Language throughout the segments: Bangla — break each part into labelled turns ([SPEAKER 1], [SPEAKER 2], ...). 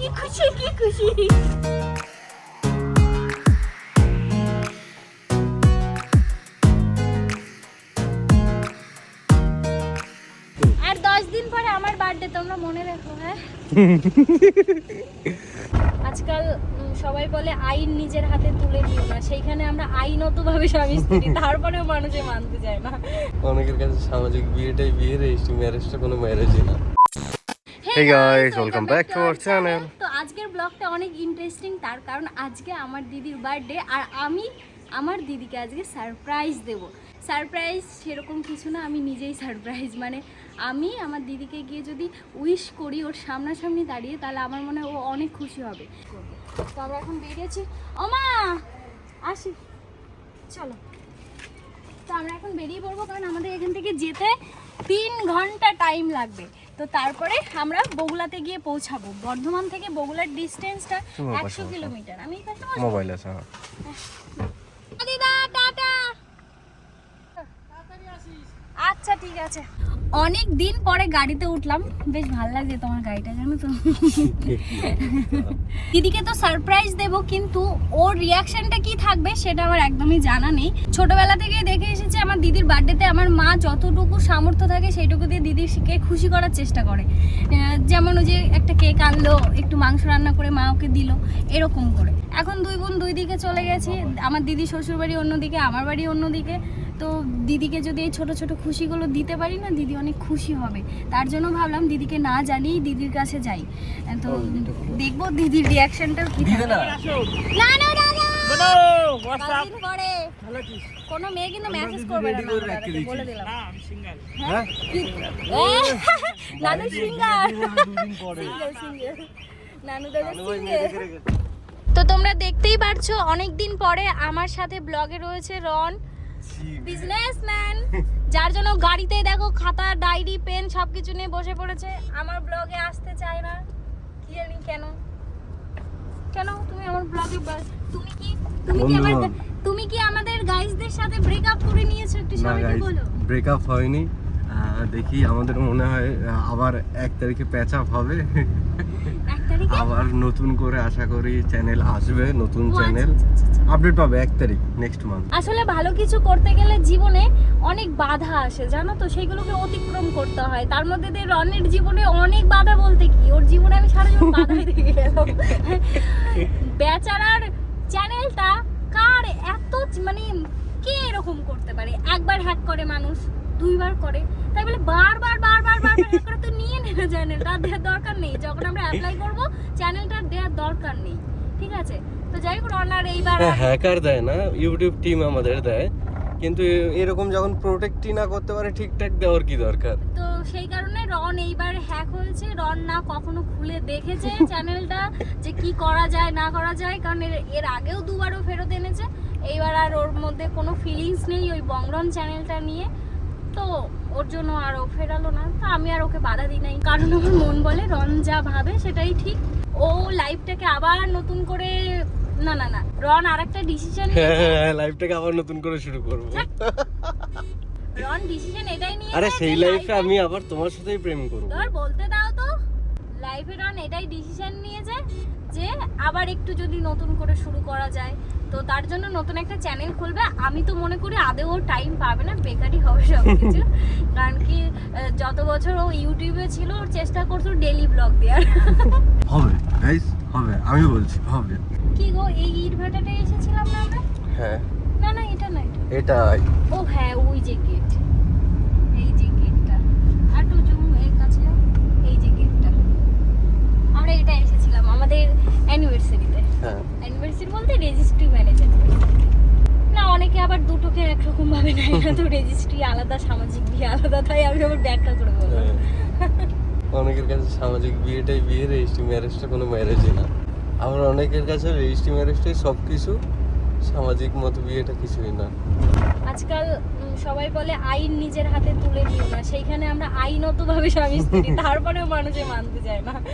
[SPEAKER 1] কি খুশি কি খুশি? আর দশ দিন পরে আমার বার্থডে তোমরা মনে রেখো হ্যাঁ? আজকাল সবাই বলে আইন নিজের হাতে তুলে নিও না। সেইখানে আমরা আইনত ভাবে স্বামী স্ত্রী, তারপরেও মানুষে মানতে চায় না।
[SPEAKER 2] অনেকের কাছে সামাজিক বিয়েটাই বিয়ে রেজিস্ট্রি ম্যারেজটা কোনো ম্যারেজই না।
[SPEAKER 1] Hey
[SPEAKER 2] guys, welcome back to our channel.
[SPEAKER 1] তো আজকের ব্লগটা অনেক ইন্টারেস্টিং তার কারণ আজকে আমার দিদির বার্থডে আর আমি আমার দিদিকে আজকে সারপ্রাইজ দেব। সারপ্রাইজ সেরকম কিছু না আমি নিজেই সারপ্রাইজ মানে আমি আমার দিদিকে গিয়ে যদি উইশ করি ওর সামনাসামনি দাঁড়িয়ে তাহলে আমার মনে হয় ও অনেক খুশি হবে। তো আমরা এখন বেরিয়েছি। ওমা আসি। চলো। তো আমরা এখন বেরিয়ে পড়ব কারণ আমাদের এখান থেকে যেতে তিন ঘণ্টা টাইম লাগবে। তো তারপরে আমরা বগুলাতে গিয়ে পৌঁছাবো। বর্ধমান থেকে বগুলার ডিস্টেন্সটা একশো কিলোমিটার। আমি?
[SPEAKER 2] মোবাইল আছে হ্যাঁ।
[SPEAKER 1] দিদা টাটা। আচ্ছা ঠিক আছে। অনেক দিন পরে গাড়িতে উঠলাম। বেশ ভালো লাগছে তোমার গাড়িটা জানো তো। দিদিকে তো সারপ্রাইজ দেব কিন্তু ওর রিয়াকশনটা কি থাকবে সেটা আমার একদমই জানা নেই। ছোটবেলা থেকে দেখে এসেছি আমার দিদির বার্থডেতে আমার মা যতটুকু সামর্থ্য থাকে সেইটুকু দিয়ে দিদিকে খুশি করার চেষ্টা করে। যেমন ওই যে একটা কেক আনলো একটু মাংস রান্না করে মা ওকে দিল এরকম করে। এখন দুই বোন দুই দিকে চলে গেছি আমার দিদি শ্বশুর বাড়ি অন্যদিকে আমার বাড়ি অন্যদিকে। তো দিদিকে যদি এই ছোট ছোট খুশিগুলো দিতে পারি না দিদি অনেক খুশি হবে। তার জন্য ভাবলাম দিদিকে না জানিয়েই দিদির কাছে যাই। তো দেখব দিদির রিয়াকশনটা কি। না না কোনো মেয়ে কিন্তু মেসেজ করবে না বলে দিলাম।
[SPEAKER 2] হ্যাঁ
[SPEAKER 1] নানু সিঙ্গার সিঙ্গেল সিঙ্গেল নানু দাদা সিঙ্গেল তো তোমরা দেখতেই পারছ অনেক দিন পরে আমার সাথে ব্লগে রয়েছে রন। বিজনেসম্যান যার জন্য গাড়িতে দেখো খাতা ডায়েরি পেন সবকিছু নিয়ে বসে পড়েছে। আমার ব্লগে আসতে চায় না। কি জানি কেন। কেন? তুমি আমার ব্লগে তুমি কি তুমি কি আমার তুমি কি আমাদের গাইসদের সাথে ব্রেকআপ করে নিয়েছো একটু সবাইকে বলো।
[SPEAKER 2] ব্রেকআপ হয়নি। দেখি আমাদের মনে হয় আবার এক তারিখে প্যাচ আপ হবে। আবার নতুন করে আশা করি চ্যানেল আসবে নতুন
[SPEAKER 1] আচ্ছা,
[SPEAKER 2] চ্যানেল
[SPEAKER 1] আচ্ছা, আচ্ছা, আচ্ছা।
[SPEAKER 2] আপডেট পাবে এক তারিখ নেক্সট মান্থ
[SPEAKER 1] আসলে ভালো কিছু করতে গেলে জীবনে অনেক বাধা আসে জানো তো? সেইগুলোকে অতিক্রম করতে হয়। তার মধ্যে দিয়ে রনের জীবনে অনেক বাধা বলতে কি? ওর জীবনে আমি সারা জীবন বাধাই দেখে গেলাম। বেচারার চ্যানেলটা কার এত মানে কে এরকম করতে পারে? একবার হ্যাক করে মানুষ দুইবার করে। তাই বলে বারবার বারবার বারবার করে তো নিয়ে নেবে চ্যানেলটা দেওয়ার দরকার নেই। যখন আমরা অ্যাপ্লাই করব চ্যানেলটা দেওয়ার দরকার নেই। ঠিক আছে? তো যাই হোক রনার এইবার আর-
[SPEAKER 2] হ্যাকার দেয় না ইউটিউব টিম আমাদের দেয়। কিন্তু এরকম যখন প্রোটেক্টই না করতে পারে ঠিকঠাক দেওয়ার কি দরকার?
[SPEAKER 1] তো সেই কারণে রন এইবার হ্যাক হয়েছে। রন না কখনো খুলে দেখেছে চ্যানেলটা যে কি করা যায় না করা যায় কারণ এর এর আগেও দুবারও ফেরত এনেছে। এইবার আর ওর মধ্যে কোনো ফিলিংস নেই ওই বংরন চ্যানেলটা নিয়ে। তো ওর জন্য আর ও ফেরালো না। তো আমি আর ওকে বাধা দিই নাই। কারণ আমার মন বলে রন যা ভাবে সেটাই ঠিক। ও লাইফটাকে আবার নতুন করে না না না। রন আর একটা ডিসিশন
[SPEAKER 2] হ্যাঁ লাইফটাকে আবার নতুন করে শুরু করব।
[SPEAKER 1] রন ডিসিশন এটাই নিয়ে
[SPEAKER 2] আরে সেই লাইফে আমি আবার তোমার সাথেই প্রেম করব।
[SPEAKER 1] ধর বলতে দাও তো। লাইফে রন এটাই ডিসিশন নিয়েছে যে আবার একটু যদি নতুন করে শুরু করা যায়। তো তার জন্য নতুন একটা চ্যানেল খুলবে। আমি তো মনে করি আদেও টাইম পাবে না বেকারই হবে সব কিছু কারণ কি যত বছর ও ইউটিউবে ছিল ওর চেষ্টা করতো ডেলি ব্লগ দেওয়ার।
[SPEAKER 2] হবে গাইস হবে আমি বলছি হবে।
[SPEAKER 1] কি গো এই ইট ভাটাতে এসেছিলাম না আমরা?
[SPEAKER 2] হ্যাঁ।
[SPEAKER 1] না না এটা না এটা
[SPEAKER 2] এটাই।
[SPEAKER 1] ও হ্যাঁ ওই যে গেট এই যে গেটটা আর একটু জুম এর কাছে এই যে গেটটা আমরা এটা এসেছিলাম আমাদের অ্যানিভার্সারিতে
[SPEAKER 2] হ্যাঁ।
[SPEAKER 1] অ্যানিভার্সারি বলতে রেজিস্ট্রি ম্যানেজার না অনেকে আবার দুটোকে একরকম ভাবে নেয় না তো রেজিস্ট্রি আলাদা সামাজিক বিয়ে আলাদা তাই আমি আবার ব্যাখ্যা করে বললাম।
[SPEAKER 2] অনেকের কাছে সামাজিক বিয়েটাই বিয়ে রেজিস্ট্রি ম্যারেজটা কোনো ম্যারেজই না। আবার অনেকের কাছে রেজিস্ট্রি ম্যারেজটাই সব কিছু সামাজিক মতো বিয়েটা কিছুই না।
[SPEAKER 1] আজকাল সবাই বলে আইন নিজের হাতে তুলে নিও না সেইখানে আমরা আইনত ভাবে স্বামী স্ত্রী তারপরেও মানুষে মানতে চায় না।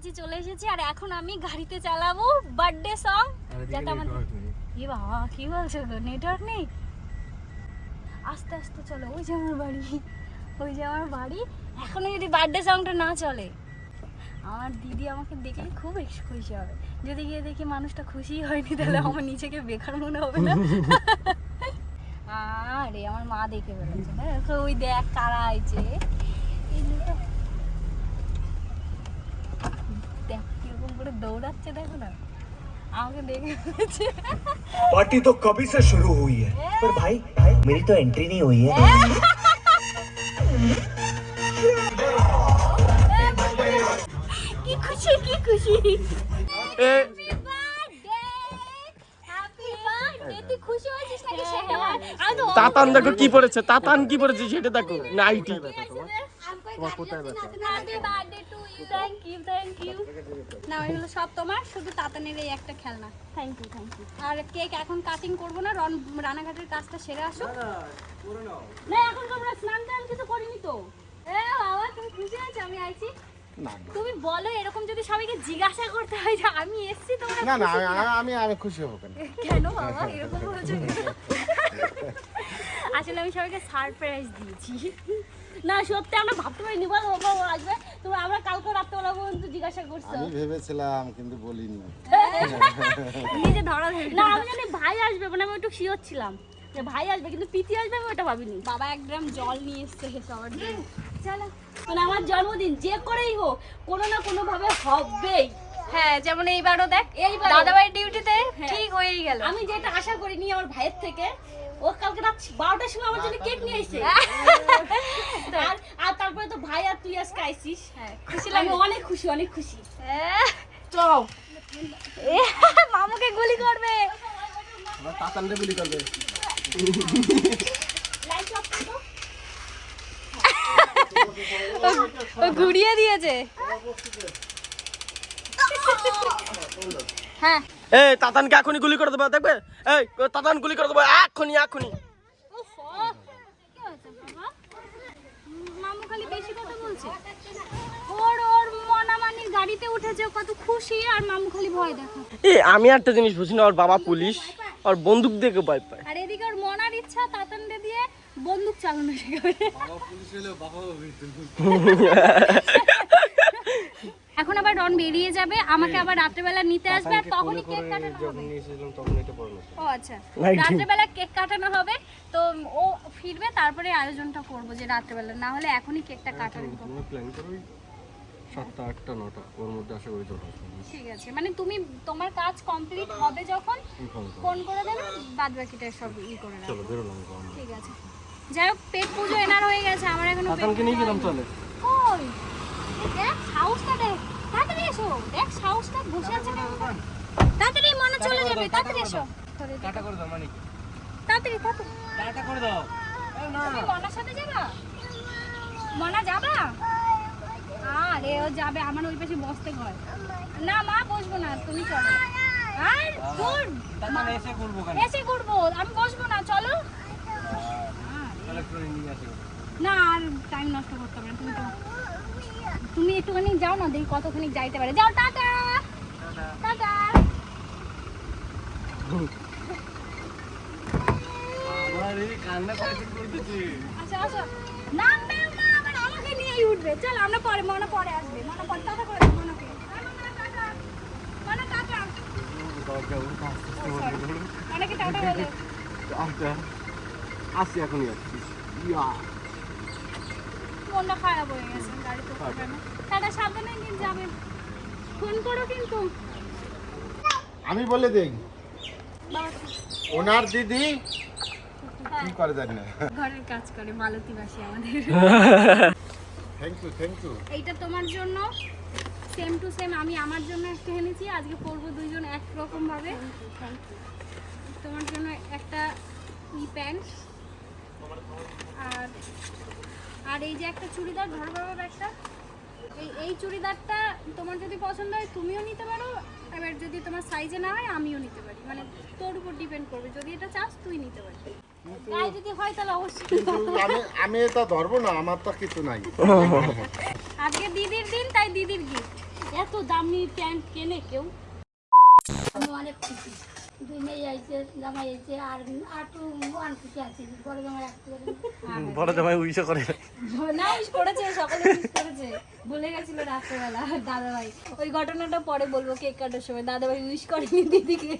[SPEAKER 1] কাছাকাছি চলে এসেছি আর এখন আমি গাড়িতে চালাবো বার্থডে সং যেটা আমাদের কি বাবা কি বলছো গো নেটওয়ার্ক নেই? আস্তে আস্তে চলো ওই যে আমার বাড়ি ওই যে আমার বাড়ি। এখনও যদি বার্থডে সংটা না চলে আমার দিদি আমাকে দেখলে খুব খুশি হবে। যদি গিয়ে দেখি মানুষটা খুশি হয়নি তাহলে আমার নিজেকে বেকার মনে হবে না। আরে আমার মা দেখে বেরোচ্ছে ওই দেখ কারা আইছে এই লোকটা দেখ কীরকম করে দৌড়াচ্ছে দেখো না আমাকে দেখে ফেলেছে
[SPEAKER 3] पार्टी तो कभी से शुरू हुई है पर भाई भाई मेरी तो एंट्री नहीं हुई है
[SPEAKER 1] কি খুশি কি খুশি
[SPEAKER 2] এ
[SPEAKER 1] হ্যাপি বার্থডে তুই খুশি হয়েছিস নাকি সেটা বল। আমি তো
[SPEAKER 2] তাতান দেখো কি পড়েছে তাতান কি পড়েছে সেটা দেখো নাইটি
[SPEAKER 1] তোমার কোথায় ব্যথা? Happy birthday to you thank you thank you না এগুলো সব তোমার শুধু তাতানের এই একটা খেলনা। থ্যাংক ইউ থ্যাংক ইউ আর কেক এখন কাটিং করব না রন রানাঘাটের কাজটা সেরে আসো। না এখন তো আমরা স্নান টান কিছু করিনি তো। এ বাবা তুমি খুশি আছো আমি আইছি। তুমি বলো এরকম যদি সবাইকে জিজ্ঞাসা করতে হয় যে আমি এসেছি তোমরা
[SPEAKER 4] না না আমি- আমি আমি খুশি হব কেন?
[SPEAKER 1] কেন বাবা এরকম বলছো কেন? আসলে আমি সবাইকে সারপ্রাইজ দিয়েছি। না সত্যি আমরা ভাবতে পারিনি। বলো বাবা আসবে। তুমি আমরা কালকে রাত্রেবেলা পর্যন্ত জিজ্ঞাসা করছ।
[SPEAKER 4] আমি ভেবেছিলাম কিন্তু বলিনি।
[SPEAKER 1] নিজে ধরা ধরে না আমি জানি ভাই আসবে মানে আমি একটু শিওর ছিলাম যে ভাই আসবে কিন্তু পিতি আসবে আমি ওটা ভাবিনি। বাবা এক গ্রাম জল নিয়ে এসছে সবার জন্য। চলো। মানে আমার জন্মদিন যে করেই হোক কোনো না কোনো ভাবে হবেই।
[SPEAKER 5] হ্যাঁ যেমন এইবারও দেখ। দাদাবাড়ির ডিউটিতে
[SPEAKER 1] হ্যাঁ।
[SPEAKER 5] ঠিক হয়েই গেল।
[SPEAKER 1] আমি যেটা আশা করিনি আমার ভাইয়ের থেকে ও কালকে রাত বারোটার সময় আমার জন্য কেক নিয়ে এসেছে আর আর তারপরে তো ভাই আর তুই আজকে আইসিস।
[SPEAKER 5] হ্যাঁ, খুশি লাগে।
[SPEAKER 1] অনেক খুশি অনেক খুশি।
[SPEAKER 5] হ্যাঁ।
[SPEAKER 1] চল।
[SPEAKER 5] মামুকে গুলি করবে।
[SPEAKER 2] তাতান গুলি করবে।
[SPEAKER 5] ঘুরিয়ে দিয়েছে। হ্যাঁ।
[SPEAKER 2] এই তাতানকে এখনই গুলি করে দেবো দেখবে? এই তাতান গুলি করে দেবো এখনই এখনই
[SPEAKER 1] উফ, ও, কি হয়েছে বাবা? মামু খালি বেশি কথা বলছে। ওর ওর মনামানির গাড়িতে উঠেছে কত খুশি আর মামু ভয় দেখা
[SPEAKER 2] এই আমি একটা জিনিস বুঝি না ওর বাবা পুলিশ আর বন্দুক দেখে ভয় পায়।
[SPEAKER 1] আর এদিকে ওর মনার ইচ্ছা তাতানডে দিয়ে বন্দুক চালানো শেখাবে। এখন আবার রন বেরিয়ে যাবে আমাকে আবার রাত্রেবেলা নিতে আসবে আর তখনই কেক কাটানো হবে। ও আচ্ছা রাত্রেবেলা কেক কাটানো হবে তো ও ফিরবে তারপরে আয়োজনটা করব যে রাত্রেবেলা না হলে এখনই কেকটা কাটানো
[SPEAKER 2] প্ল্যান করো সাতটা আটটা নটা ওর মধ্যে আশা করি চলে
[SPEAKER 1] ঠিক আছে মানে তুমি তোমার কাজ কমপ্লিট হবে যখন ফোন করে দেবে বাদ বাকিটা সব ই করে দেবে
[SPEAKER 2] চলো বেরোলাম
[SPEAKER 1] ঠিক আছে। যাই হোক পেট পুজো এনার হয়ে গেছে আমার এখনও পেট
[SPEAKER 2] তাতানকে নিয়ে
[SPEAKER 1] পুজো
[SPEAKER 2] গেলাম চলে।
[SPEAKER 1] কই? দেখ সাহসটা দেখ তাড়াতাড়ি এসো। দেখ সাহসটা বসে আছে তাড়াতাড়ি মনে চলে যাবে তাড়াতাড়ি এসো।
[SPEAKER 2] টাটা করে দাও মানে
[SPEAKER 1] তাড়াতাড়ি তাড়াতাড়ি।
[SPEAKER 2] টাটা করে দাও।
[SPEAKER 1] তুমি মনার সাথে যাবা? মনা যাবা? আরে ও যাবে আমার ওই পাশে বসতে ঘর। না মা বসবো না তুমি চলো। আর দূর
[SPEAKER 2] এসে করব
[SPEAKER 1] এসে ঘুরবো আমি বসবো না চলো। না আর টাইম নষ্ট করতে হবে না তুমি তো তুমি একটুখানি যাও না দেখি কতখানি যাইতে পারে। যাও টাটা! টাটা। আচ্ছা আচ্ছা। না আমাকে নিয়েই উঠবে। চল আমরা পরে মনে পরে আসবে। মনে পরে টাটা করে মনে অনেকে টাটা বলে।
[SPEAKER 2] আচ্ছা। আসি এখনই আসছি। ইয়া।
[SPEAKER 1] মনটা খারাপ হয়ে গেছে গাড়িতে ওঠার টাটা সাবধানে যাবে। ফোন করো কিন্তু।
[SPEAKER 4] আমি বলে দেই ওনার দিদি
[SPEAKER 1] হ্যাঁ,
[SPEAKER 4] কি করে জানি না।
[SPEAKER 1] ঘরের কাজ করে মালতীবাসী আমাদের।
[SPEAKER 4] থ্যাংক ইউ থ্যাংক ইউ
[SPEAKER 1] এইটা তোমার জন্য সেম টু সেম আমি আমার জন্য একটা এনেছি আজকে পরবো দুইজন এক রকম ভাবে তোমার জন্য একটা ই প্যান্ট আর আর এই যে একটা চুড়িদার ধরো বাবা একটা। এই এই চুড়িদারটা তোমার যদি পছন্দ হয় তুমিও নিতে পারো। এবার যদি তোমার সাইজে না হয় আমিও নিতে পারি। মানে তোর উপর ডিপেন্ড করবে। যদি এটা চাস তুই নিতে পারিস। গায়ে যদি হয় তাহলে অবশ্যই
[SPEAKER 4] আমি আমি এটা ধরবো না আমার তো কিছু নাই।
[SPEAKER 1] আজকে দিদির দিন তাই দিদির গিফট এত দামি প্যান্ট কেনে কেউ?
[SPEAKER 6] আমি অনেক খুশি দুই মেয়ে আইছে জামাই আইছে আর খুশি আছি বড় জামাই রাখতে
[SPEAKER 3] বড় জামাই উইশও করে।
[SPEAKER 1] না উইশ করেছে সকালে উইশ করেছে। ভুলে গেছিল রাত্রেবেলা দাদাভাই। ওই ঘটনাটা পরে বলব কেক কাটার সময়। দাদাভাই উইশ করেনি দিদিকে।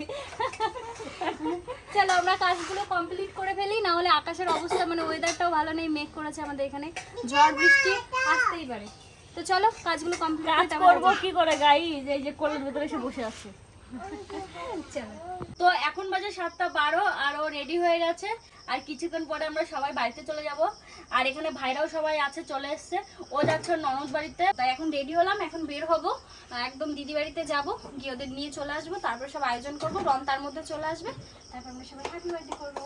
[SPEAKER 1] চলো আমরা কাজগুলো কমপ্লিট করে ফেলি না হলে আকাশের অবস্থা মানে ওয়েদারটাও ভালো নেই মেঘ করেছে আমাদের এখানে। ঝড় বৃষ্টি আসতেই পারে। তো চলো কাজগুলো কমপ্লিট করব কি করে গাই যে এই যে কোলের ভেতরে এসে বসে আছে। তো এখন বাজে সাতটা বারো আর ও রেডি হয়ে গেছে। আর কিছুক্ষণ পরে আমরা সবাই বাড়িতে চলে যাব। আর এখানে ভাইরাও সবাই আছে, চলে এসছে। ও যাচ্ছে ননদ বাড়িতে। তাই এখন রেডি হলাম, এখন বের হব। একদম দিদি বাড়িতে যাব। গিয়ে ওদের নিয়ে চলে আসব। তারপর সব আয়োজন করব। রন তার মধ্যে চলে আসবে। তারপর আমরা সবাই হ্যাপি বার্থডে করব।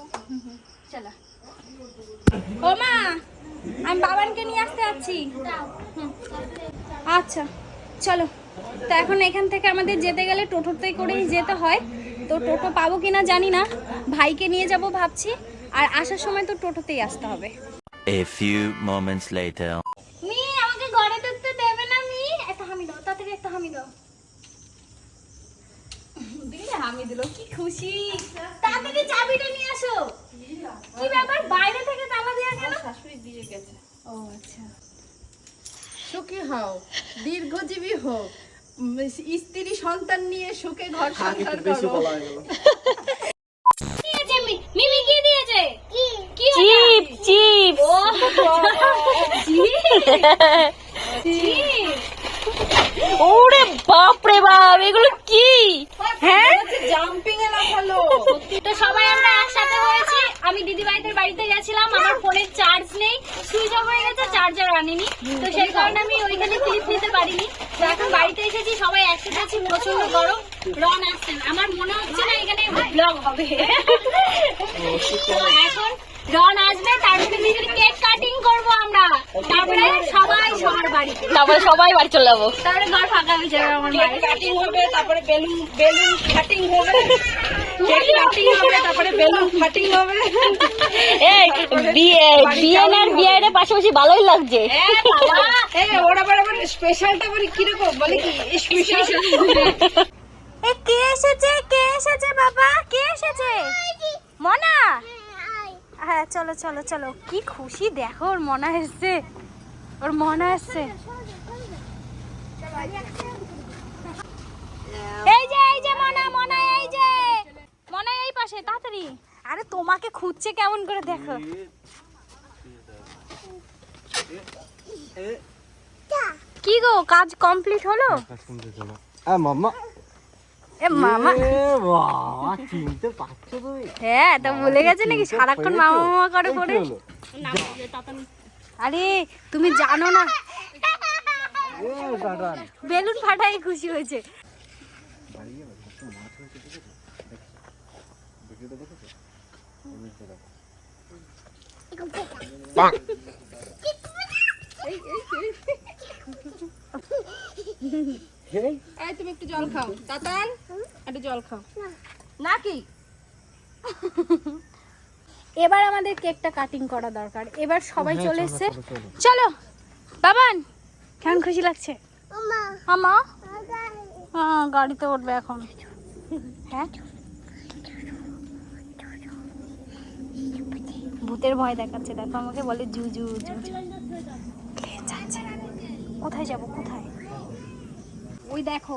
[SPEAKER 1] চলো। ও মা, আমি বাবানকে নিয়ে আসতে যাচ্ছি। আচ্ছা চলো। তো এখন এখান থেকে আমাদের যেতে গেলে টোটোতে করেই যেতে হয়। তো টোটো পাবো কিনা জানি না ভাইকে নিয়ে যাব ভাবছি আর আসার সময় তো টোটোতেই আসতে হবে।
[SPEAKER 7] A few moments later.
[SPEAKER 1] মি আমাকে ঘরে ঢুকতে দেবে না মি? একটা হামি দাও তাড়াতাড়ি একটা হামি দাও। দিলে হামি দিল কি খুশি। তাড়াতাড়ি চাবিটা নিয়ে আসো। কি ব্যাপার বাইরে থেকে তালা দেওয়া কেন? শাশুড়ি দিয়ে গেছে। ও আচ্ছা।
[SPEAKER 8] সুখী হও দীর্ঘজীবী হোক। স্ত্রী সন্তান নিয়ে সুখে ঘর সংসার করো।
[SPEAKER 1] মিমি কি দিয়েছে? কি? কি চিপ চিপ ও চিপ
[SPEAKER 5] ওরে বাপ রে বাপ এগুলো কি? হ্যাঁ?
[SPEAKER 8] জাম্পিং এ না
[SPEAKER 1] তো সবাই আমরা একসাথে হয়েছি। আমি দিদি বাড়িতে গেছিলাম আমার ফোনের চার্জ নেই। সুইচ অফ হয়ে গেছে চার্জার আনিনি। তো সেই কারণে আমি ওইখানে ক্লিপ নিতে পারিনি। তো এখন বাড়িতে এসেছি সবাই একসাথে আছি প্রচণ্ড গরম। রন আসছেন আমার মনে হচ্ছে না এখানে ব্লগ হবে। তো এখন রন আসবে তারপরে দিদির কেক কাটিং করব আমরা। তারপরে সবাই সবার বাড়িতে।
[SPEAKER 5] তারপরে সবাই বাড়ি চলে যাব।
[SPEAKER 1] তারপরে ঘর ফাঁকা হয়ে যাবে আমার বাড়ি
[SPEAKER 8] কাটিং হবে তারপরে বেলুন বেলুন কাটিং হবে। কেক কাটিং হবে তারপরে বেলুন কাটিং হবে।
[SPEAKER 5] এই বিয়ে বিয়ে বিয়ের পাশাপাশি ভালোই লাগছে।
[SPEAKER 8] এই ওরা আবার আবার স্পেশালটা বলি কীরকম? বলে কি স্পেশাল
[SPEAKER 1] কে এসেছে কে এসেছে বাবা? কে এসেছে? মনা? হ্যাঁ চলো চলো চলো। কি খুশি, দেখো, ওর মনে এসছে। ওর মনে এসছে। এই যে এই যে, মনা মনা, এই যে। মনা, এই পাশে, তাড়াতাড়ি। আরে, তোমাকে খুঁজছে কেমন করে, দেখো। কি গো, কাজ কমপ্লিট হলো?
[SPEAKER 2] মাম্মা।
[SPEAKER 1] এ মামা।
[SPEAKER 2] চিনতে পারছ তুমি?
[SPEAKER 1] হ্যাঁ তা ভুলে গেছে নাকি? সারাক্ষণ মামা মামা করে করে আরে তুমি জানো না। বেলুন ফাটাই খুশি হয়েছে।
[SPEAKER 8] এই তুমি একটু জল খাও। তাতান একটু জল খাও। নাকি
[SPEAKER 1] এবার আমাদের কেকটা কাটিং করা দরকার। এবার সবাই চলে এসছে। চলো বাবান কেমন খুশি লাগছে? আমা হ্যাঁ গাড়িতে উঠবে এখন। হ্যাঁ? ভূতের ভয় দেখাচ্ছে। দেখো আমাকে বলে জু জু জু জু। কোথায় যাব কোথায়? ওই দেখো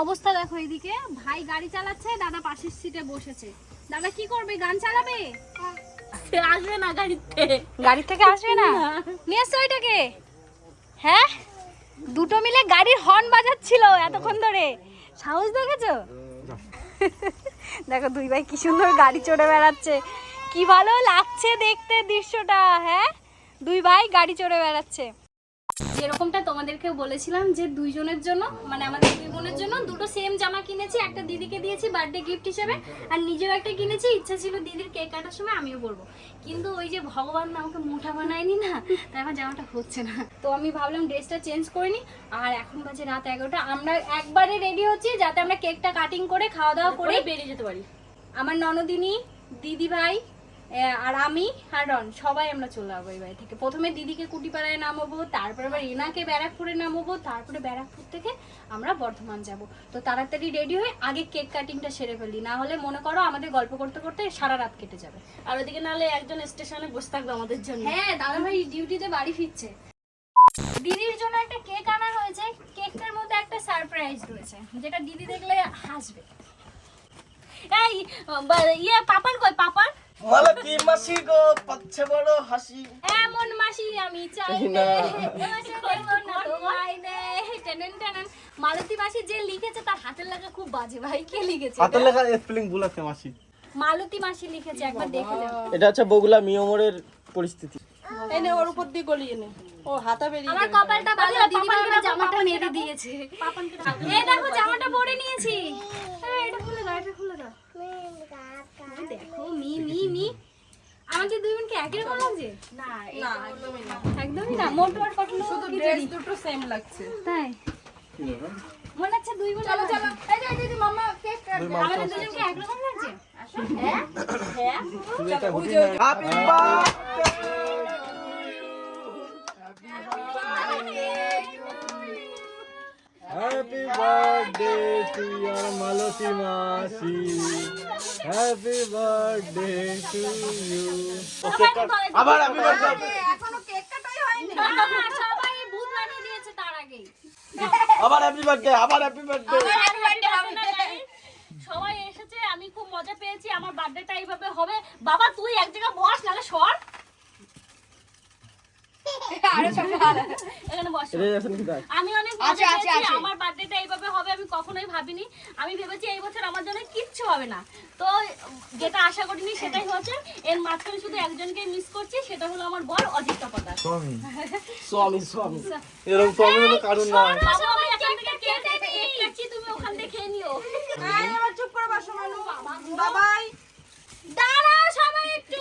[SPEAKER 1] অবস্থা দেখো এদিকে। ভাই গাড়ি চালাচ্ছে দাদা পাশের সিটে বসেছে। দাদা কি করবে গান চালাবে? আসবে না গাড়িতে। গাড়ি থেকে আসবে না? নিয়ে এসছো ওইটাকে। হ্যাঁ? দুটো মিলে গাড়ির হর্ন বাজাচ্ছিল এতক্ষণ ধরে। সাহস দেখেছ? দেখো দুই ভাই কি সুন্দর গাড়ি চড়ে বেড়াচ্ছে। কি ভালো লাগছে দেখতে দৃশ্যটা হ্যাঁ? দুই ভাই গাড়ি চড়ে বেড়াচ্ছে। যেরকমটা তোমাদেরকে বলেছিলাম যে দুইজনের জন্য মানে আমাদের দুই বোনের জন্য দুটো সেম জামা কিনেছি একটা দিদিকে দিয়েছি বার্থডে গিফট হিসেবে আর নিজেও একটা কিনেছি ইচ্ছা ছিল দিদির কেক কাটার সময় আমিও পরবো। কিন্তু ওই যে ভগবান না আমাকে মুঠা বানায়নি না তাই আমার জামাটা হচ্ছে না। তো আমি ভাবলাম ড্রেসটা চেঞ্জ করে নিই আর এখন বাজে রাত এগারোটা আমরা একবারে রেডি হচ্ছি যাতে আমরা কেকটা কাটিং করে খাওয়া দাওয়া করে বেরিয়ে যেতে পারি। আমার ননদিনী দিদি ভাই আর আমি আর রন সবাই আমরা চলে যাব এই বাড়ি থেকে। প্রথমে দিদিকে কুটিপাড়ায় নামাবো তারপরে আবার এনাকে ব্যারাকপুরে নামাবো তারপরে ব্যারাকপুর থেকে আমরা বর্ধমান যাব। তো তাড়াতাড়ি রেডি হয়ে আগে কেক কাটিংটা সেরে ফেলি না হলে মনে করো আমাদের গল্প করতে করতে সারা রাত কেটে যাবে।
[SPEAKER 5] আর ওদিকে নাহলে একজন স্টেশনে বসে থাকবে আমাদের জন্য।
[SPEAKER 1] হ্যাঁ দাদা ভাই ডিউটিতে বাড়ি ফিরছে। দিদির জন্য একটা কেক আনা হয়েছে কেকটার মধ্যে একটা সারপ্রাইজ রয়েছে যেটা দিদি দেখলে হাসবে। এই ইয়ে পাপান কই পাপান?
[SPEAKER 9] মালতী মাসি গো? পাচ্ছে বড় হাসি।
[SPEAKER 1] এমন মাসি আমি চাই
[SPEAKER 2] না।
[SPEAKER 1] মালতী মাসি যে লিখেছে তার হাতের লেখা খুব বাজে ভাই। কে লিখেছে
[SPEAKER 9] হাতের
[SPEAKER 1] এটা?
[SPEAKER 9] লেখা স্পেলিং ভুল আছে মাসি।
[SPEAKER 1] মালতী মাসি লিখেছে একবার দেখে যাও।
[SPEAKER 9] এটা হচ্ছে বগুলা মিয়মরের পরিস্থিতি।
[SPEAKER 8] এনে ওর উপর দিয়ে গলিয়ে নে। ও হাতা বেরিয়ে
[SPEAKER 1] আমার কপালটা ভালো দিদি ভাই আমার জামাটা মেরে দিয়েছে। এই দেখো জামাটা পরে নিয়েছি এই, এটা খুলে দাও এটা খুলে দাও এই দেখো মি মি মি আমাদের দুই বোনকে একই রকম লাগছে
[SPEAKER 8] না একদমই না
[SPEAKER 1] একদমই না মোটো আর পটলো
[SPEAKER 8] শুধু ড্রেস দুটো সেম লাগছে।
[SPEAKER 1] তাই? মনে হচ্ছে দুই বোন
[SPEAKER 8] চলো চলো। এই যে, এই যে, মাম্মা কেক
[SPEAKER 1] আমাদের দুজনকে একরকম লাগছে? হ্যাঁ? হ্যাঁ?
[SPEAKER 9] হ্যাপি হ্যাপি বার্থডে টু ইয়ার মালতী মাসি হ্যাপি বার্থডে টু ইউ আবার
[SPEAKER 8] হয়নি
[SPEAKER 1] না, সবাই ভূত বানিয়ে দিয়েছে তার আগেই।
[SPEAKER 9] আবার হ্যাপি বার্থডে আবার হ্যাপি বার্থডে
[SPEAKER 5] সবাই এসেছে আমি খুব মজা পেয়েছি আমার বার্থডেটা এইভাবে হবে। বাবা তুই এক জায়গায় বস নাহলে সর এখানে বস
[SPEAKER 9] রেজাল্ট কি দেখ
[SPEAKER 5] আমি অনেক মজা পেয়েছি আমার বার্থডেটা এইভাবে হবে আমি কখনোই ভাবিনি। আমি ভেবেছি এই বছর আমার জন্য কিচ্ছু হবে না। তো যেটা আশা করিনি সেটাই হচ্ছে এর মাঝখানে শুধু একজনকে মিস করছি সেটা হলো আমার বর অজিত
[SPEAKER 9] স্বামী। স্বামী এরকম স্বামী হলো কারণ
[SPEAKER 5] বাবা কাটছি তুমি ওখান থেকে খেয়ে নিও।
[SPEAKER 8] চুপ করে বসো মানু। বাবাই।
[SPEAKER 1] দাঁড়াও সবাই একটু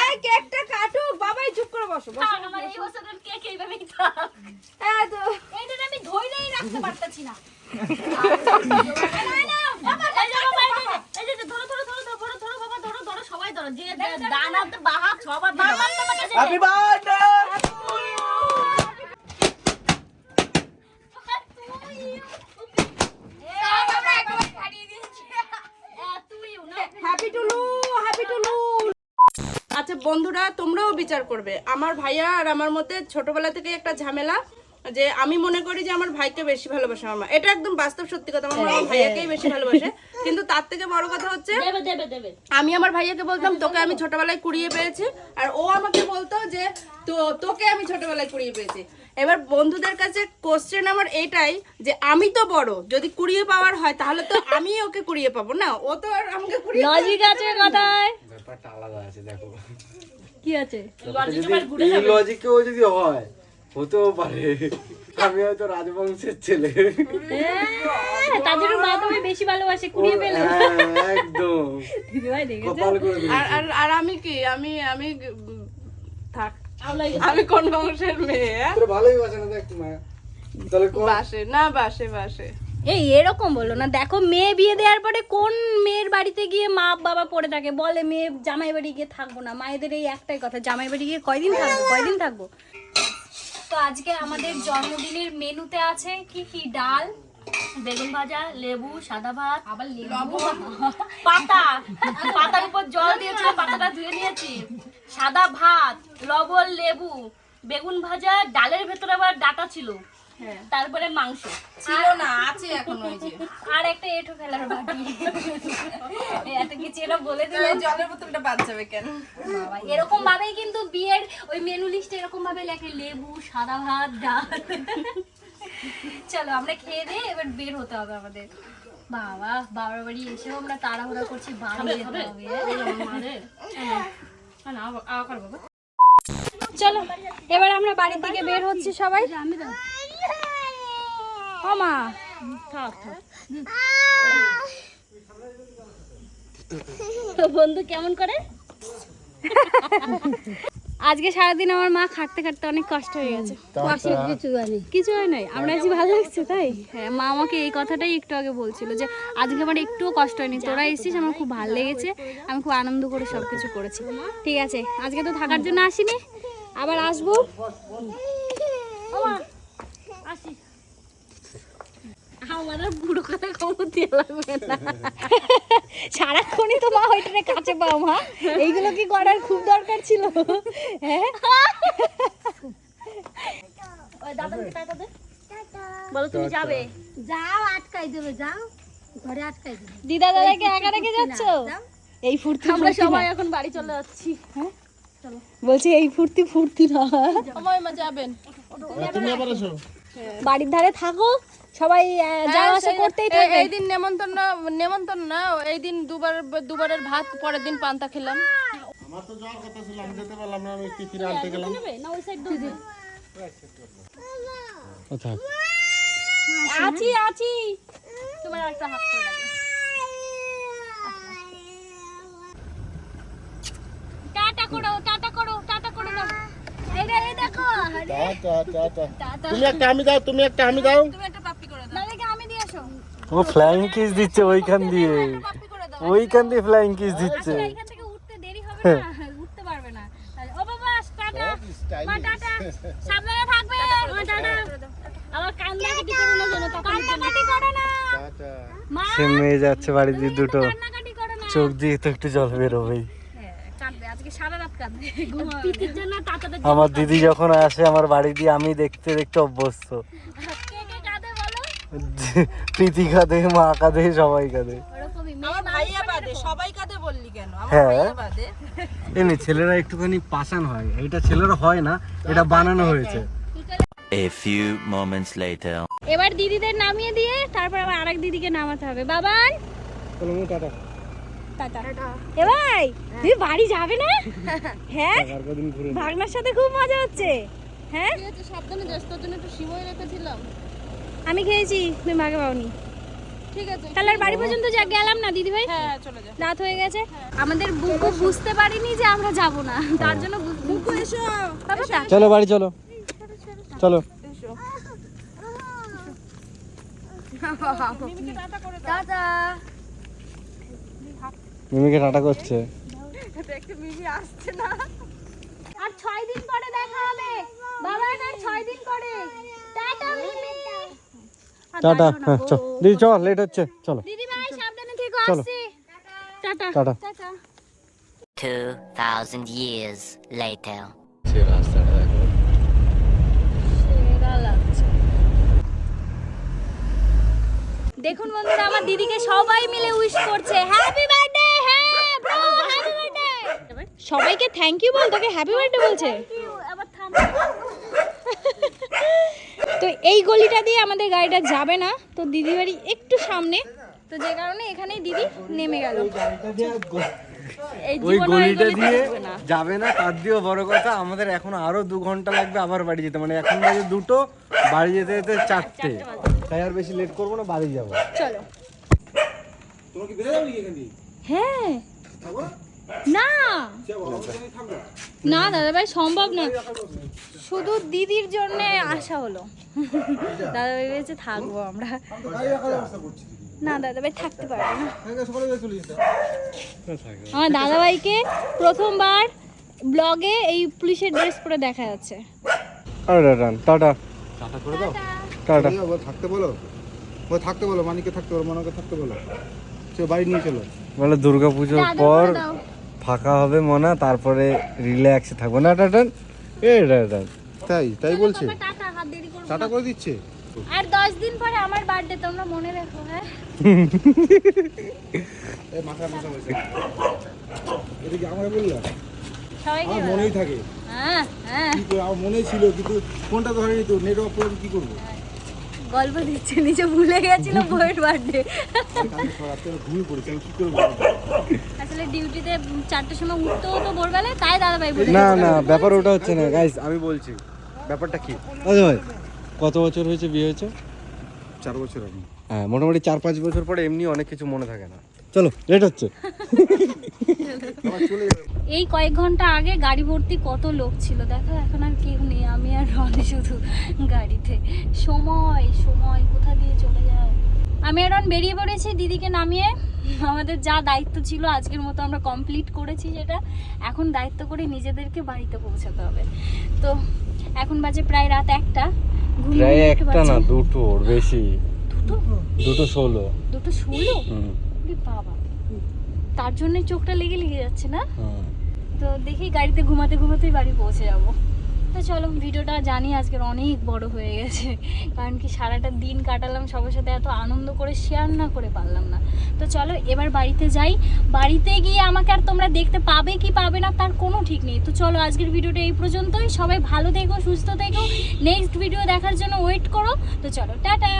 [SPEAKER 8] এই কেকটা কাটুক বাবাই চুপ করে বসো বসো
[SPEAKER 5] আমার এই বছরের কেক এইভাবেই থাক
[SPEAKER 8] এই তো
[SPEAKER 1] এইটা আমি ধইলেই রাখতে পারতাছি না
[SPEAKER 5] এই যে বাবা, এই যে, এই যে, এই যে, ধরো, ধরো, ধরো, ধরো, ধরো, ধরো, বাবা, ধরো, ধরো, সবাই ধরো। যে ডান হাতে বাঁ হাত সবার ধরো।
[SPEAKER 9] Happy birthday
[SPEAKER 8] happy Tulu happy Tulu আচ্ছা বন্ধুরা তোমরাও বিচার করবে। আমার ভাইয়া আর আমার মধ্যে ছোটবেলা থেকে একটা ঝামেলা যে আমি মনে করি যে আমার ভাইকে বেশি ভালোবাসে আমার মা। এটা একদম বাস্তব সত্যি কথা আমার মা ভাইয়াকেই বেশি ভালোবাসে। কিন্তু তার থেকে বড় কথা হচ্ছে
[SPEAKER 5] দেবে, দেবে, দেবে।
[SPEAKER 8] আমি আমার ভাইয়াকে বলতাম তোকে আমি ছোটবেলায় কুড়িয়ে পেয়েছি। আর ও আমাকে বলতো যে তো তোকে আমি ছোটবেলায় কুড়িয়ে পেয়েছি। এবার বন্ধুদের কাছে কোশ্চেন আমার এটাই যে আমি তো বড় যদি কুড়িয়ে পাওয়ার হয় তাহলে তো আমি ওকে কুড়িয়ে পাবো। না ও তো আর আমাকে কুড়িয়ে
[SPEAKER 1] লজিক আছে কথায়।
[SPEAKER 2] ব্যাপারটা আলাদা আছে দেখো।
[SPEAKER 1] কি আছে?
[SPEAKER 2] লজিকেও যদি হয় হতেও পারে। আমি হয়তো রাজবংশের ছেলে।
[SPEAKER 1] তার জন্য মা তোমায় বেশি ভালোবাসে কুড়িয়ে পেলে
[SPEAKER 2] একদম।
[SPEAKER 8] আর আর আর আমি কি? আমি আমি থাক। আমি কোন বংশের মেয়ে?
[SPEAKER 2] তোর ভালোই বাসে না দেখ মা। তাহলে কোন
[SPEAKER 8] বাসে না বাসে বাসে।
[SPEAKER 1] এই এরকম বলো না। দেখো মেয়ে বিয়ে দেওয়ার পরে কোন মেয়ের বাড়িতে গিয়ে মা বাবা পড়ে থাকে? বলে মেয়ে জামাই বাড়ি গিয়ে থাকব না। মায়েদের এই একটাই কথা জামাই বাড়ি গিয়ে কয়দিন থাকব? কয়দিন থাকব? তো আজকে আমাদের জন্মদিনের মেনুতে আছে কি কি? ডাল
[SPEAKER 5] বেগুন ভাজা লেবু সাদা ভাত
[SPEAKER 1] আবার লেবু?
[SPEAKER 5] পাতা। পাতার উপর জল দিয়েছিল পাতাটা ধুয়ে নিয়েছি। সাদা ভাত লবণ লেবু বেগুন ভাজা ডালের ভেতরে আবার ডাটা ছিল। তারপরে মাংস।
[SPEAKER 8] ছিল না আছে এখন ওই যে।
[SPEAKER 1] আর একটা এঁঠো ফেলার বাকি। এত কিছু এটা বলে দিলে।
[SPEAKER 8] জলের বোতলটা বাদ যাবে কেন?
[SPEAKER 1] এরকম ভাবেই কিন্তু বিয়ের ওই মেনু লিস্টে এরকম ভাবে লেখে লেবু সাদা ভাত ডাল। চলো আমরা খেয়ে দিয়ে এবার বের হতে হবে আমাদের। বাবা বাবার বাড়ি এসেও আমরা তাড়াহুড়া করছি বাড়ি যেতে হবে। চলো এবার আমরা বাড়ির থেকে বের হচ্ছি সবাই।
[SPEAKER 5] বন্ধু কেমন করে?
[SPEAKER 1] আজকে সারাদিন আমার মা খাটতে খাটতে অনেক কষ্ট হয়ে গেছে।
[SPEAKER 6] কিছু হয়নি
[SPEAKER 1] কিছু হয় নাই। আমরা আজকে ভালো লাগছে তাই? হ্যাঁ মা আমাকে এই কথাটাই একটু আগে বলছিল যে আজকে আমার একটুও কষ্ট হয়নি। তোরা এসেছিস আমার খুব ভালো লেগেছে। আমি খুব আনন্দ করে সব কিছু করেছি। ঠিক আছে আজকে তো থাকার জন্য আসিনি। আবার আসব?
[SPEAKER 5] আমার আর বুড়ো কথা খবর দিয়ে লাগবে না।
[SPEAKER 1] সারাক্ষণই তো মা ওইটারে কাছে পাও মা। এইগুলো কি করার খুব দরকার ছিল? হ্যাঁ?
[SPEAKER 5] দাদাকে টাকা দে। বলো তুমি যাবে।
[SPEAKER 6] যাও আটকাই দেবে যাও। ঘরে আটকাই দেবে।
[SPEAKER 1] দিদা দাদাকে একা রেখে যাচ্ছ? এই ফুর্তি
[SPEAKER 5] আমরা সবাই এখন বাড়ি চলে যাচ্ছি।
[SPEAKER 1] বলছি এই ফুর্তি ফুর্তি না।
[SPEAKER 8] সময় মা যাবেন।
[SPEAKER 4] তুমি আবার এসো
[SPEAKER 1] বাড়ির ধারে থাকো সবাই যাওয়া আসা করতেই
[SPEAKER 8] এই-
[SPEAKER 1] থাকবে।
[SPEAKER 8] এই দিন নেমন্তন্ন নেমন্তন্ন না এই দিন দুবার দুবারের ভাত পরের দিন পান্তা খেলাম।
[SPEAKER 4] আমার তো যাওয়ার কথা ছিল আমি যেতে পারলাম না আমি টিফিনে আনতে গেলাম।
[SPEAKER 5] না ওই সাইড দিয়ে
[SPEAKER 1] আছি আছি।
[SPEAKER 5] তোমার একটা হাত করে রাখবে
[SPEAKER 1] টাটা করো টাটা করো টাটা করো না এই রে, এই দেখো
[SPEAKER 4] টাটা টাটা তুমি একটা আমি দাও তুমি একটা আমি দাও।
[SPEAKER 1] দাদাকে আমি দিয়ে আসো।
[SPEAKER 2] ও ফ্লাইং কিস দিচ্ছে ওইখান দিয়ে। ওইখান দিয়ে ফ্লাইং কিস দিচ্ছে।
[SPEAKER 1] আসলে এখান থেকে উঠতে দেরি হবে না। উঠতে পারবে না। তাহলে, ও বাবা টাটা। মা টাটা। সাবধানে থাকবে। মা টাটা।
[SPEAKER 5] আবার কান্নাকাটি করো না যেন তখন
[SPEAKER 1] কান্নাকাটি করো না।
[SPEAKER 4] টাটা।
[SPEAKER 1] মা
[SPEAKER 2] সে মেয়ে যাচ্ছে বাড়ি দিয়ে দুটো। চোখ দিয়ে তো একটু জল বেরোবেই। আমার দিদি যখন আসে আমার বাড়ি দিয়ে আমি দেখতে দেখতে অভ্যস্ত।
[SPEAKER 1] কে কে কাঁদে বলো?
[SPEAKER 2] প্রীতি কাঁদে। মা কাঁদে সবাই কাঁদে
[SPEAKER 8] আমার
[SPEAKER 2] হ্যাঁ। এমনি ছেলেরা একটুখানি হয়। এটা ছেলেরা হয় না এটা বানানো হয়েছে।
[SPEAKER 7] A few moments later.
[SPEAKER 1] এবার দিদিদের নামিয়ে দিয়ে তারপর আবার আরেক দিদিকে নামাতে হবে। বাবান! টাটা। এ ভাই তুমি বাড়ি যাবে না? হ্যাঁ? ভাগনার সাথে খুব মজা হচ্ছে। হ্যাঁ?
[SPEAKER 8] সাবধানে যাস তোর জন্য একটু সিমই রেখেছিলাম।
[SPEAKER 1] আমি খেয়েছি তুমি ভাগে পাওনি।
[SPEAKER 8] ঠিক আছে
[SPEAKER 1] তাহলে আর বাড়ি পর্যন্ত যা গেলাম না দিদি ভাই?
[SPEAKER 8] হ্যাঁ চলে যা।
[SPEAKER 1] রাত হয়ে গেছে। আমাদের বুকু বুঝতে পারিনি যে আমরা যাব না। তার জন্য বুকু এসো।
[SPEAKER 2] চলো বাড়ি চলো। চলো।
[SPEAKER 1] টাটা।
[SPEAKER 2] মিমিকে টাটা করছে।
[SPEAKER 1] আর ছয় দিন পরে দেখা হবে। বাবা আর ছয় দিন পরে। টাটা মিমি।
[SPEAKER 2] টাটা হ্যাঁ চল। দিদি চল লেট হচ্ছে। চলো।
[SPEAKER 1] দিদি ভাই সাবধানে থেকো আসছি। Tata.
[SPEAKER 2] Tata.
[SPEAKER 1] Tata.
[SPEAKER 7] 2,000 years later.
[SPEAKER 2] সে রাস্তাটা দেখো
[SPEAKER 1] সেরা লাগছে। দেখুন বন্ধুরা আমার দিদিকে সবাই মিলে উইশ করছে। হ্যাপি বার্থডে হ্যাঁ ব্রো হ্যাপি বার্থডে সবাইকে থ্যাংক ইউ বল তোকে হ্যাপি বার্থডে বলছে।
[SPEAKER 5] আবার
[SPEAKER 1] তো এই গলিটা দিয়ে আমাদের গাড়িটা যাবে না তো দিদি বাড়ি একটু সামনে। তো যে কারণে এখানেই দিদি নেমে গেল।
[SPEAKER 5] এই
[SPEAKER 2] ওই গলিটা দিয়ে যাবে না তার দিয়েও বড় কথা আমাদের এখন আরও দু ঘণ্টা লাগবে আবার বাড়ি যেতে। মানে এখন বাজে দুটো বাড়ি যেতে যেতে চারটে। তাই আর বেশি লেট করব না বাড়ি যাব।
[SPEAKER 1] চলো। হ্যাঁ। না। না দাদা ভাই সম্ভব না। শুধু দিদির জন্য আসা হলো। দাদা ভাই ভেবেছে থাকব আমরা। না দাদা ভাই থাকতে পারবে না। আমার দাদা ভাইকে প্রথমবার ব্লগে এই পুলিশের ড্রেস পরে দেখা যাচ্ছে।
[SPEAKER 2] Tata tata. টাটা করে দাও। টাটা।
[SPEAKER 4] ও থাকতে বলো। ও থাকতে বলো মানিকে থাকতে বলো মানকে থাকতে বলো। বাড়ি নিয়ে চলো।
[SPEAKER 2] বলে দুর্গা পুজোর পর। ফাঁকা হবে মনে তারপরে রিল্যাক্সে থাকব। না টাটা এ
[SPEAKER 4] তাই তাই বলছে।
[SPEAKER 1] টাটা হাত দেরি করব
[SPEAKER 4] টাটা করে দিচ্ছে?
[SPEAKER 1] আর দশ দিন পরে আমার বার্থডে তোমরা মনে রেখো হ্যাঁ?
[SPEAKER 4] এই মাথা মাথা বসে এটা কি আমার বললা।
[SPEAKER 1] সবাইকে
[SPEAKER 4] আমার মনেই থাকে।
[SPEAKER 1] হ্যাঁ হ্যাঁ।
[SPEAKER 4] মনেই ছিল কিন্তু ফোনটা ধরেনি তো নেটওয়ার্ক প্রবলেম কি করব?
[SPEAKER 1] গল্প দিচ্ছে নিজে ভুলে গেছিল বইয়ের বার্থডে? আসলে ডিউটিতে চারটের সময় উঠতে হতো ভোরবেলায় তাই দাদা ভাই বলে
[SPEAKER 2] না না ব্যাপার ওটা হচ্ছে না। গাইস আমি বলছি ব্যাপারটা কি? আচ্ছা ভাই কত বছর হয়েছে বিয়ে হয়েছে?
[SPEAKER 4] চার বছর
[SPEAKER 2] হ্যাঁ মোটামুটি চার পাঁচ বছর পরে এমনি অনেক কিছু মনে থাকে না। চলো লেট হচ্ছে।
[SPEAKER 1] এই কয়েক ঘণ্টা আগে গাড়ি ভর্তি কত লোক ছিল? দেখো এখন আর কেউ নেই। আমি আর রনি শুধু গাড়িতে। সময় সময় কোথা দিয়ে চলে যায়? আমি আর রন বেরিয়ে পড়েছি দিদিকে নামিয়ে। আমাদের যা দায়িত্ব ছিল আজকের মতো আমরা কমপ্লিট করেছি যেটা। এখন দায়িত্ব করে নিজেদেরকে বাড়িতে পৌঁছাতে হবে। তো এখন বাজে প্রায় রাত একটা।
[SPEAKER 2] প্রায় একটা না দুটোর বেশি।
[SPEAKER 1] দুটো?
[SPEAKER 2] দুটো ষোলো।
[SPEAKER 1] দুটো ষোলো? বাবা। তার জন্য চোখটা লেগে লেগে যাচ্ছে না? তো দেখি গাড়িতে ঘুমাতে ঘুমাতেই বাড়ি পৌঁছে যাব। তো চলো ভিডিওটা জানি আজকের অনেক বড় হয়ে গেছে। কারণ কি সারাটা দিন কাটালাম সবার সাথে এত আনন্দ করে শেয়ার না করে পারলাম না। তো চলো এবার বাড়িতে যাই। বাড়িতে গিয়ে আমাকে আর তোমরা দেখতে পাবে কি পাবে না তার কোনো ঠিক নেই। তো চলো আজকের ভিডিওটা এই পর্যন্তই। সবাই ভালো থেকো সুস্থ থেকো। নেক্সট ভিডিও দেখার জন্য ওয়েট করো। তো চলো টাটা!